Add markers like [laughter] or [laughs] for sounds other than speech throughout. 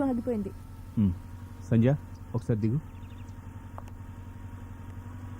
ఆగిపోయింది. మ్. సంధ్య ఒకసారి దిగు.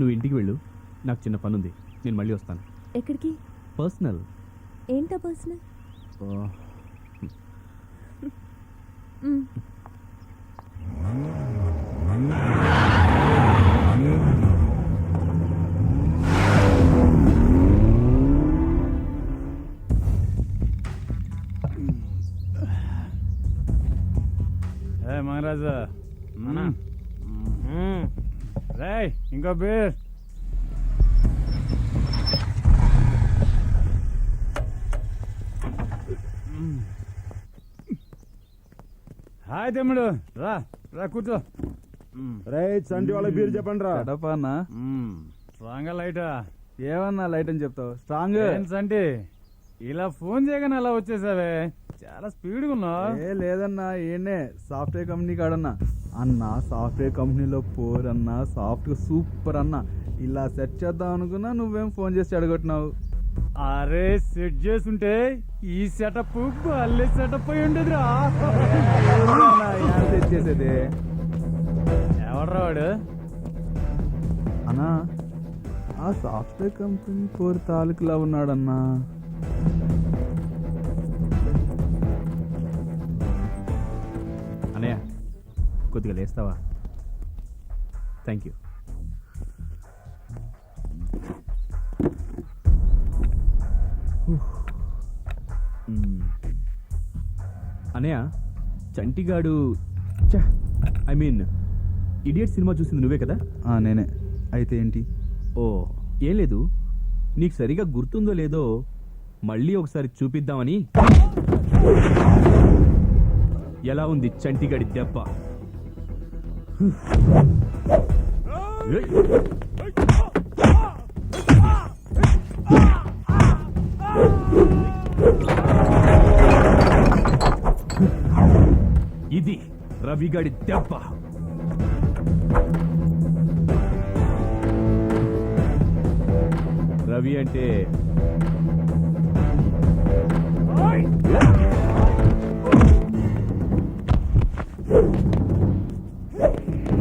నువ్వు ఇంటికి వెళ్ళు. నాకు చిన్న పని ఉంది నేను మళ్ళీ వస్తాను. ఎక్కడికి? పర్సనల్. ఏంటా పర్సనల్? ఓ, మహారాజా. రేయ్ ఇంకో బీర్. హాయ్ తమ్ముడు. రా రా కూర్చో. రే చంటి వాళ్ళ బీర్ చెప్పండి రా. ఎడపానా స్ట్రాంగ్ లైటా. ఏమన్నా లైట్ అని చెప్తావు? స్ట్రాంగ్. ఏంటంటే ఇలా ఫోన్ చేయగానే అలా వచ్చేసావే. చాలా స్పీడ్గా ఉన్నావు ఏ లేదన్నా ఏండే సాఫ్ట్వేర్ కంపెనీ కాడన్నా. అన్న సాఫ్ట్వేర్ కంపెనీలో పోర్ అన్న సాఫ్ట్వేర్ సూపర్ అన్న ఇలా సెట్ చేద్దాం అనుకున్నా నువ్వేం ఫోన్ చేసి అడగొట్టినావు? అరే సెట్ చేసుంటే ఈ సెటప్ భలే సెటప్ అయి ఉండేదిరా. సెట్ చేసేది ఎవడ్రా వాడు? అన్నా ఆ సాఫ్ట్వేర్ కంపెనీ పోర్ తాలూకులా ఉన్నాడన్నా. కొద్దిగా లేస్తావా? థ్యాంక్ యూ మ్. అన్నయ్య చంటిగాడు ఐ మీన్ ఇడియట్ సినిమా చూసింది నువ్వే కదా? నేనే. అయితే ఏంటి? ఓ ఏం లేదు. నీకు సరిగా గుర్తుందో లేదో మళ్ళీ ఒకసారి చూపిద్దామని. ఎలా ఉంది చంటిగడి దెబ్బ! ఇది రవిగడి దెబ్బ. రవి అంటే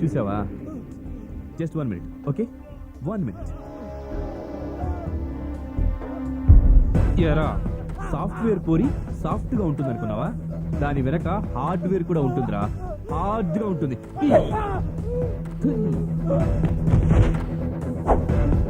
చూసావా? Just one minute okay one minute ఎరా సాఫ్ట్వేర్ పోరి సాఫ్ట్గా ఉంటుంది అనుకున్నావా దాని వెనక హార్డ్వేర్ కూడా ఉంటుందిరా. హార్డ్గా ఉంటుంది. [laughs] [laughs]